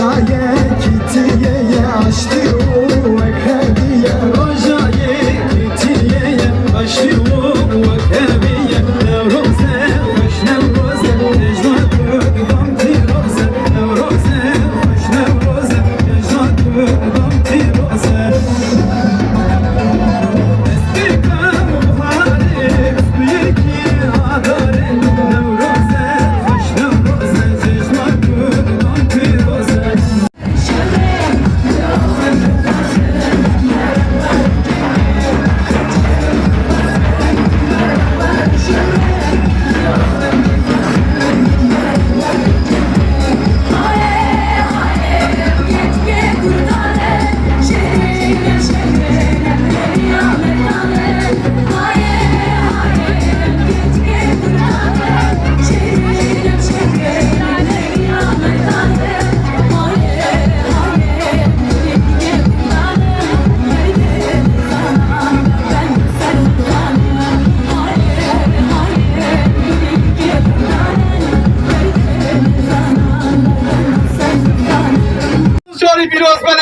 Zage kitiye ye aç diyor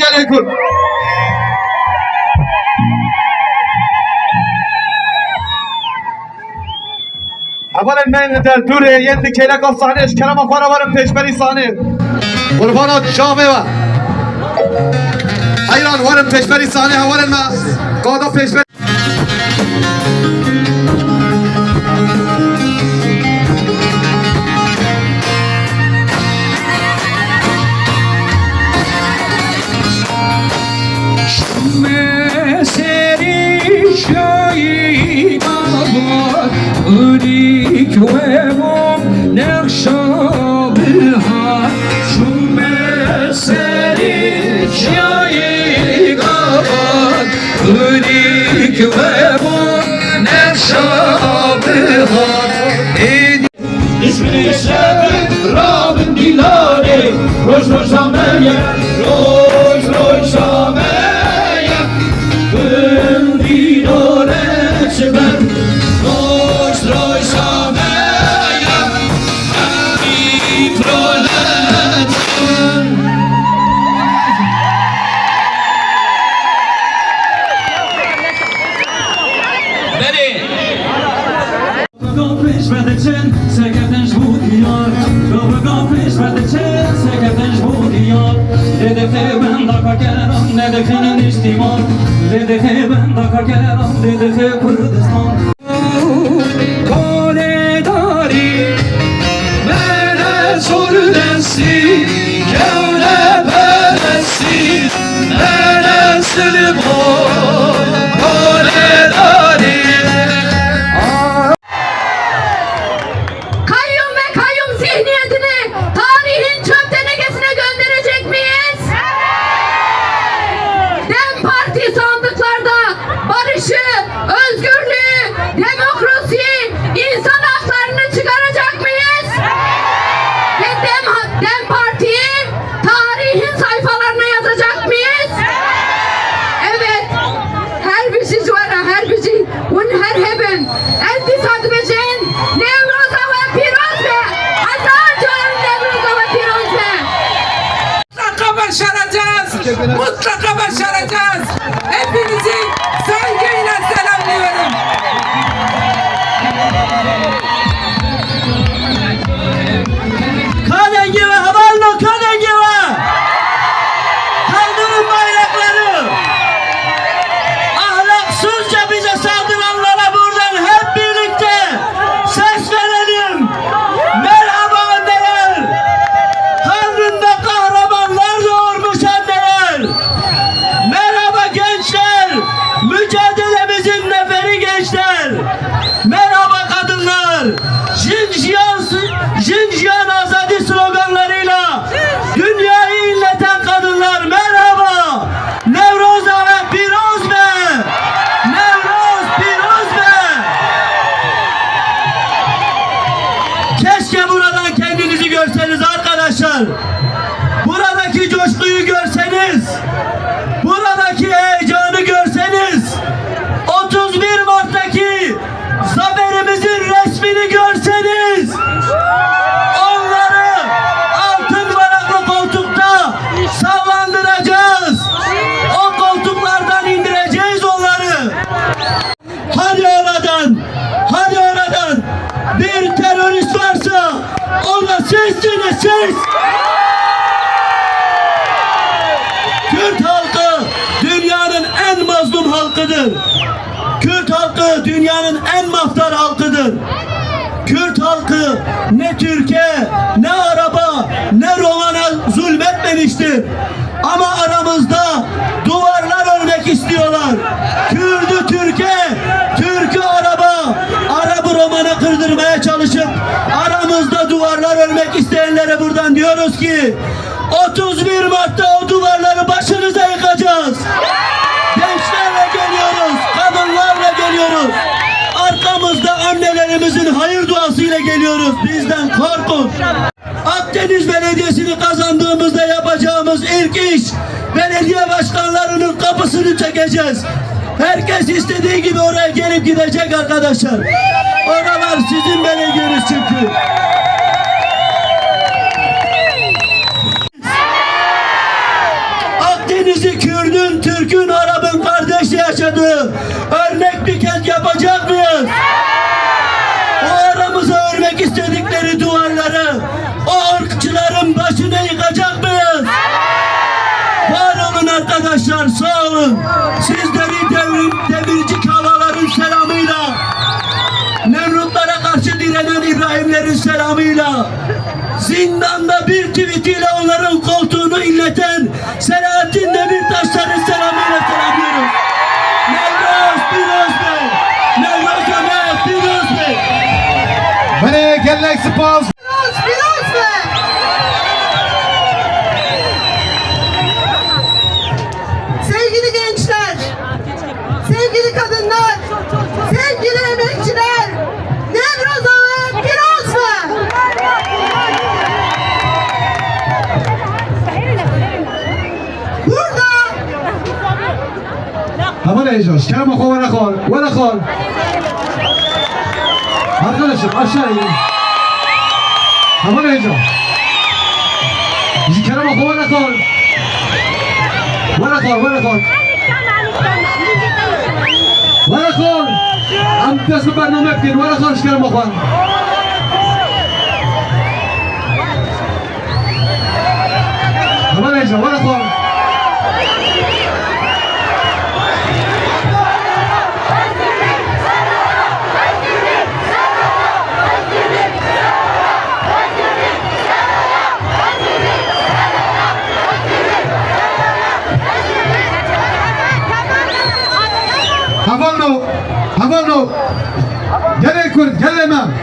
Selamünaleyküm. Efendim ben der dure yendi kelek al sahne kerem akara varım peşmeri sahne. Kurbanat şahve var. Hayran varım peşmeri sahne havarenme. Kada peşmeri dedehe ben daka gel al dedehe Kurdistan Mutlaka başaracağız. Hepinizi Şerefsiz! Kürt halkı dünyanın en mazlum halkıdır. Kürt halkı dünyanın en maftar halkıdır. Kürt halkı ne Türkiye, ne araba, ne Roman'a zulmetmemiştir. Diyoruz ki 31 Mart'ta o duvarları başınıza yıkacağız. Gençlerle geliyoruz, kadınlarla geliyoruz. Arkamızda annelerimizin hayır duasıyla geliyoruz. Bizden korkun. Akdeniz Belediyesi'ni kazandığımızda yapacağımız ilk iş belediye başkanlarının kapısını çekeceğiz. Herkes istediği gibi oraya gelip gidecek arkadaşlar. Oralar sizin belediyeniz çünkü. Olun. Sizleri devrim, demirci kavaların selamıyla Nemrutlara karşı direnen İbrahimlerin selamıyla Zindanda bir tweetiyle onların koltuğunu inleten Selahattin Demirtaşların selamıyla selamlıyoruz. Nevroz Piroz Bey, Nevroz Ömer Piroz Bey. Bana gelmek spas. ایجاز کرم خواه ولا خواه ولا خواه هر خلاصه باشه ایجاز همون ایجاز کرم خواه ولا خواه ولا خواه ولا خواه ولا خواه هم دست برنامه بکن ولا خواه شکرم خواه همون ایجاز ولا خواه جل كرد جل امام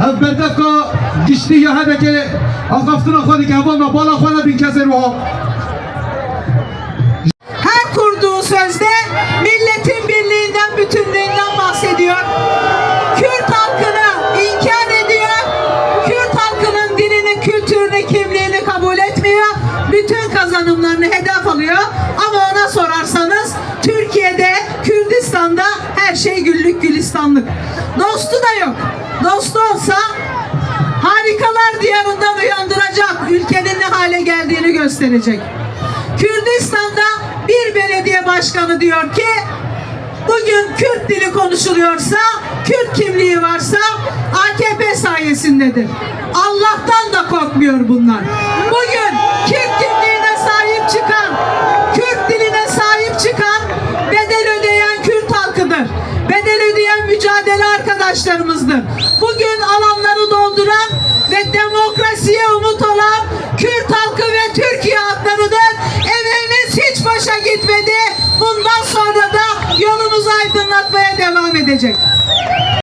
هف بردفكا گشتی یا هده که آقافتنا خودی که حفلنا بالا خوانا بین کسی روها her kurduğu sözde milletin birliğinden, bütünlüğünden bahsediyor. Kürt halkını inkar ediyor. Kürt halkının dilini, kültürünü, kimliğini kabul etmiyor. Bütün kazanımlarını hedef alıyor. Gülistanlık. Dostu da yok. Dostu olsa harikalar diyarından uyandıracak, ülkenin ne hale geldiğini gösterecek. Kürdistan'da bir belediye başkanı diyor ki bugün Kürt dili konuşuluyorsa, Kürt kimliği varsa AKP sayesindedir. Allah'tan da korkmuyor bunlar. Bugün Kürt kimliğine sahip çıkan, mücadele arkadaşlarımızdır. Bugün alanları dolduran ve demokrasiye umut olan Kürt halkı ve Türkiye halklarıdır. Emeğimiz hiç boşa gitmedi. Bundan sonra da yolumuzu aydınlatmaya devam edecek.